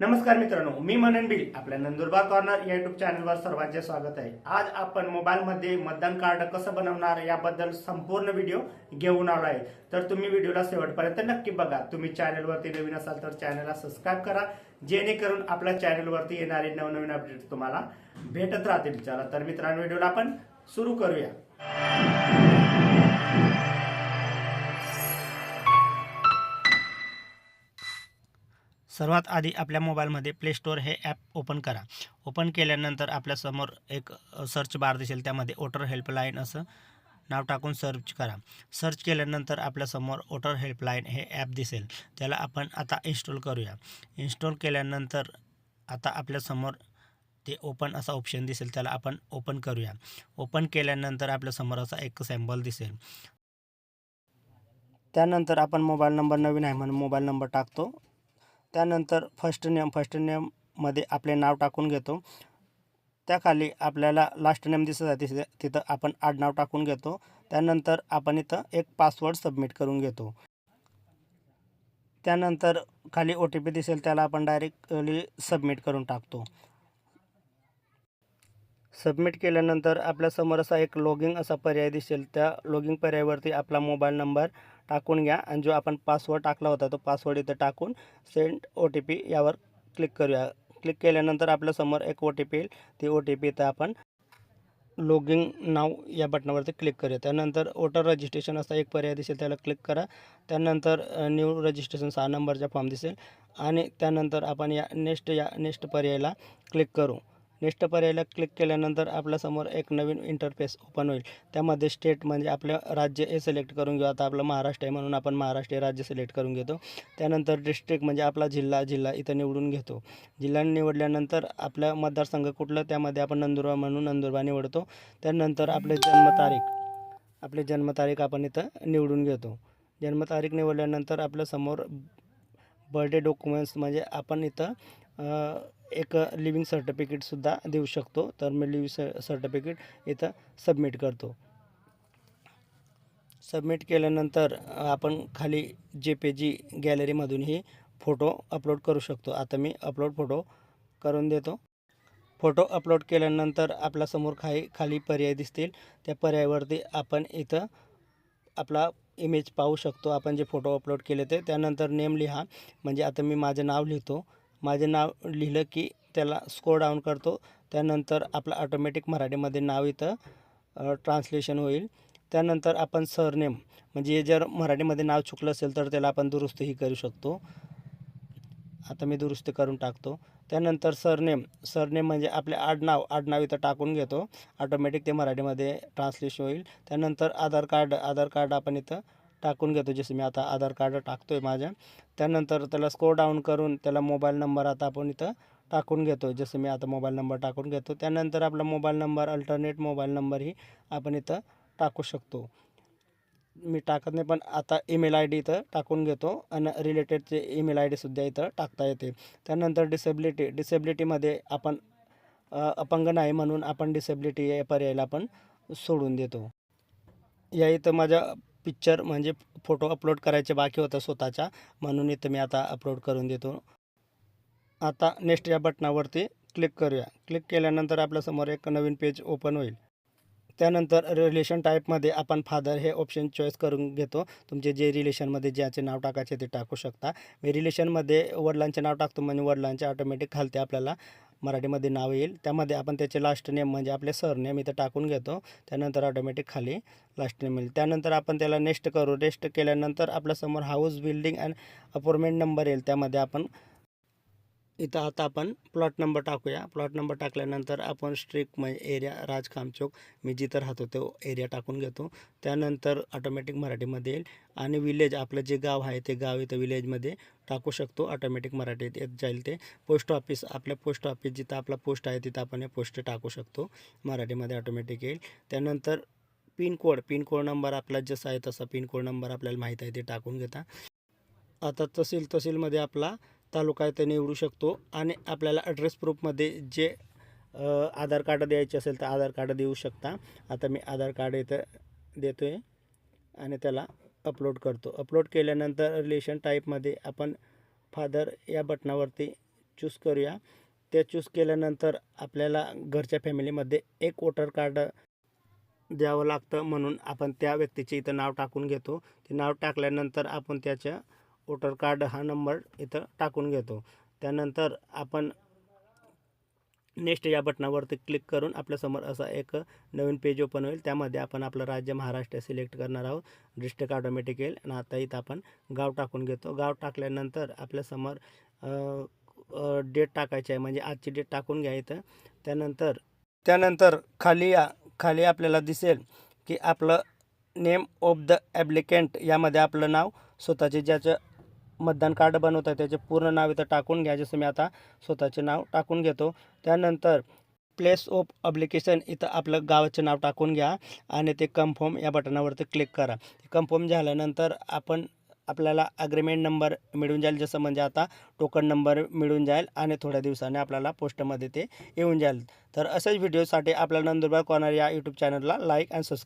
नमस्कार मित्रांनो मी मनन बिल आपल्या नंदुरबार कॉर्नर या युट्यूब चॅनलवर सर्वांचे स्वागत आहे. आज आपण मोबाईलमध्ये मतदान कार्ड कसं बनवणार याबद्दल संपूर्ण व्हिडिओ घेऊन आलो आहे. तर तुम्ही व्हिडिओला शेवटपर्यंत नक्की बघा. तुम्ही चॅनलवरती नवीन असाल तर चॅनलला सबस्क्राईब करा. जेणेकरून आपल्या चॅनलवरती येणारे नवनवीन अपडेट तुम्हाला भेटत राहतील. चला तर मित्रांनो व्हिडिओला आपण सुरू करूया. सर्वात आधी आपल्या मोबाईलमध्ये प्ले स्टोअर हे ॲप ओपन करा. ओपन केल्यानंतर आपल्यासमोर एक सर्च बार दिसेल. त्यामध्ये ओटर हेल्पलाईन असं नाव टाकून सर्च करा. सर्च केल्यानंतर आपल्यासमोर ओटर हेल्पलाईन हे ॲप दिसेल. त्याला आपण आता इन्स्टॉल करूया. इन्स्टॉल केल्यानंतर आता आपल्यासमोर ते ओपन असा ऑप्शन दिसेल. त्याला आपण ओपन करूया. ओपन केल्यानंतर आपल्यासमोर असा एक सॅम्पल दिसेल. त्यानंतर आपण मोबाईल नंबर नवीन आहे म्हणून मोबाईल नंबर टाकतो. त्यानंतर फर्स्ट नेम फर्स्ट नेममध्ये आपले नाव टाकून घेतो. त्याखाली आपल्याला लास्ट नेम दिसत आहे तिथे तिथं आपण आडनाव टाकून घेतो. त्यानंतर आपण इथं एक पासवर्ड सबमिट करून घेतो. त्यानंतर खाली ओ टी पी दिसेल त्याला आपण डायरेक्टली सबमिट करून टाकतो. सबमिट केल्यानंतर आपल्यासमोर असा एक लॉगिंग असा पर्याय दिसेल. त्या लॉगिंग पर्यायावरती आपला मोबाईल नंबर टाकून घ्या. आणि जो आपण पासवर्ड टाकला होता तो पासवर्ड इथं टाकून सेंड ओ टी पी यावर क्लिक करूया. क्लिक केल्यानंतर आपल्यासमोर एक ओ टी पी येईल. ती ओ टी पी इथं आपण लॉगिंग नाव या बटनावरती क्लिक करूया. त्यानंतर वोटर रजिस्ट्रेशन असा एक पर्याय दिसेल त्याला क्लिक करा. त्यानंतर न्यू रजिस्ट्रेशन सहा नंबरचा फॉर्म दिसेल. आणि त्यानंतर आपण या नेक्स्ट या नेक्स्ट पर्यायाला क्लिक करू. नेक्स्ट पर्यायाला क्लिक केल्यानंतर आपल्यासमोर एक नवीन इंटरफेस ओपन होईल. त्यामध्ये स्टेट म्हणजे आपलं राज्य हे सिलेक्ट करून घेऊ. आता आपलं महाराष्ट्र आहे म्हणून आपण महाराष्ट्र राज्य सिलेक्ट करून घेतो. त्यानंतर डिस्ट्रिक्ट म्हणजे आपला जिल्हा जिल्हा इथं निवडून घेतो. जिल्हा निवडल्यानंतर आपला मतदारसंघ कुठलं? त्यामध्ये आपण नंदुरबार म्हणून नंदुरबार निवडतो. त्यानंतर आपले जन्मतारीख. आपली जन्मतारीख आपण इथं निवडून घेतो. जन्मतारीख निवडल्यानंतर आपल्यासमोर बर्थडे डॉक्युमेंट्स म्हणजे आपण इथं एक लिव्हिंग सर्टिफिकेटसुद्धा देऊ शकतो. तर मी लिविंग स सर्टिफिकेट इथं सबमिट करतो. सबमिट केल्यानंतर आपण खाली जे पे जी गॅलरीमधूनही फोटो अपलोड करू शकतो. आता मी अपलोड फोटो करून देतो. फोटो अपलोड केल्यानंतर आपल्यासमोर काही खाली पर्याय दिसतील. त्या पर्यायावरती आपण इथं आपला इमेज पाहू शकतो. आपण जे फोटो अपलोड केले ते. त्यानंतर नेम लिहा. म्हणजे आता मी माझं नाव लिहितो. माझे नाव लिहिलं की त्याला स्कोर डाऊन करतो. त्यानंतर आपलं ऑटोमॅटिक मराठीमध्ये नाव इथं ट्रान्सलेशन होईल. त्यानंतर आपण सरनेम म्हणजे जर मराठीमध्ये नाव चुकलं असेल तर त्याला आपण दुरुस्तही करू शकतो. आता मी दुरुस्त करून टाकतो. त्यानंतर सरनेम सरनेम म्हणजे आपले आडनाव आडनाव इथं टाकून घेतो. ऑटोमॅटिक ते मराठीमध्ये ट्रान्सलेशन होईल. त्यानंतर आधार कार्ड आधार कार्ड आपण इथं टाकून घेतो जसं मी आता आधार कार्ड टाकतो आहे माझ्या. त्यानंतर त्याला स्कोर डाऊन करून त्याला मोबाईल नंबर आता आपण इथं टाकून घेतो जसं मी आता मोबाईल नंबर टाकून घेतो. त्यानंतर आपला मोबाईल नंबर अल्टरनेट मोबाईल नंबरही आपण इथं टाकू शकतो. मी टाकत नाही पण आता ईमेल आय डी इथं टाकून घेतो आणि रिलेटेडचे ईमेल आय डीसुद्धा इथं टाकता येते. त्यानंतर डिसेबिलिटी डिसेबिलिटीमध्ये आपण अपंग नाही म्हणून आपण डिसेबिलिटी या पर्यायाला आपण सोडून देतो. या इथं माझ्या पिक्चर म्हणजे फोटो अपलोड करायचे बाकी होतं स्वतःच्या. म्हणून इथं मी आता अपलोड करून देतो. आता नेक्स्ट या बटनावरती क्लिक करूया. क्लिक केल्यानंतर आपल्यासमोर एक नवीन पेज ओपन होईल. त्यानंतर रिलेशन टाईपमध्ये आपण फादर हे ऑप्शन चॉईस करून घेतो. तुमचे जे रिलेशनमध्ये ज्याचे नाव टाकायचे ते टाकू शकता. मी रिलेशनमध्ये वडिलांचे नाव टाकतो. म्हणजे वडिलांचे ऑटोमॅटिक खालते आपल्याला. मराठीमध्ये नाव येईल. त्यामध्ये आपण त्याचे लास्ट नेम म्हणजे आपले सरनेम इथं टाकून घेतो. त्यानंतर ऑटोमॅटिक खाली लास्ट नेम येईल. त्यानंतर आपण त्याला नेक्स्ट करू. नेक्स्ट केल्यानंतर आपल्यासमोर house building and apartment number येईल. त्यामध्ये आपण इथं आता आपण प्लॉट नंबर टाकूया. प्लॉट नंबर टाकल्यानंतर आपण स्ट्रिक म्हणजे एरिया राज चौक मी जिथं राहतो तो एरिया टाकून घेतो. त्यानंतर ऑटोमॅटिक मराठीमध्ये येईल. आणि विलेज आपलं जे गाव आहे ते गाव इथं विलेजमध्ये टाकू शकतो. ऑटोमॅटिक मराठीत येत जाईल ते. पोस्ट ऑफिस आपल्या पोस्ट ऑफिस जिथं आपला पोस्ट आहे तिथं आपण हे पोस्ट टाकू शकतो. मराठीमध्ये ऑटोमॅटिक येईल. त्यानंतर पिनकोड पिनकोड नंबर आपला जसा आहे तसा पिनकोड नंबर आपल्याला माहीत आहे ते टाकून घेता. आता तहसील तहसीलमध्ये आपला तालुका आहे ते निवडू शकतो. आणि आपल्याला ॲड्रेस प्रूफमध्ये जे आधार कार्ड द्यायचे असेल तर आधार कार्ड देऊ शकता. आता मी आधार कार्ड इथं देतो आहे आणि त्याला अपलोड करतो. अपलोड केल्यानंतर रिलेशन टाईपमध्ये आपण फादर या बटनावरती चूज करूया. ते चूज केल्यानंतर आपल्याला घरच्या फॅमिलीमध्ये एक वोटर कार्ड द्यावं लागतं म्हणून आपण त्या व्यक्तीचे इथं नाव टाकून घेतो. ते नाव टाकल्यानंतर आपण त्याच्या वोटर कार्ड हा नंबर इथं टाकून घेतो. त्यानंतर आपण नेक्स्ट या बटनावरती क्लिक करून आपल्यासमोर असा एक नवीन पेज ओपन होईल. त्यामध्ये आपण आपलं राज्य महाराष्ट्र सिलेक्ट करणार आहोत. डिस्ट्रिक्ट ऑटोमॅटिक येईल. आणि आता इथं आपण गाव टाकून घेतो. गाव टाकल्यानंतर आपल्यासमोर डेट टाकायची आहे. म्हणजे आजची डेट टाकून घ्या इथं. त्यानंतर त्यानंतर खाली या खाली आपल्याला दिसेल की आपलं नेम ऑफ द ॲप्लिकंट यामध्ये आपलं नाव स्वतःचे ज्याचं मतदान कार्ड बनवतं आहे त्याचे पूर्ण नाव इथं टाकून घ्या जसं मी आता स्वतःचे नाव टाकून घेतो. त्यानंतर प्लेस ऑफ अप्लिकेशन इथं आपलं गावाचं नाव टाकून घ्या आणि ते कन्फर्म या बटनावरती क्लिक करा. कन्फर्म झाल्यानंतर आपण आपल्याला अग्रीमेंट नंबर मिळून जाईल जसं म्हणजे आता टोकन नंबर मिळून जाईल आणि थोड्या दिवसाने आपल्याला पोस्टमध्ये ते येऊन जाईल. तर असेच व्हिडिओसाठी आपल्या नंदुरबार कॉर्नर या यूट्यूब चॅनलला लाईक अँड सबस्क्राईब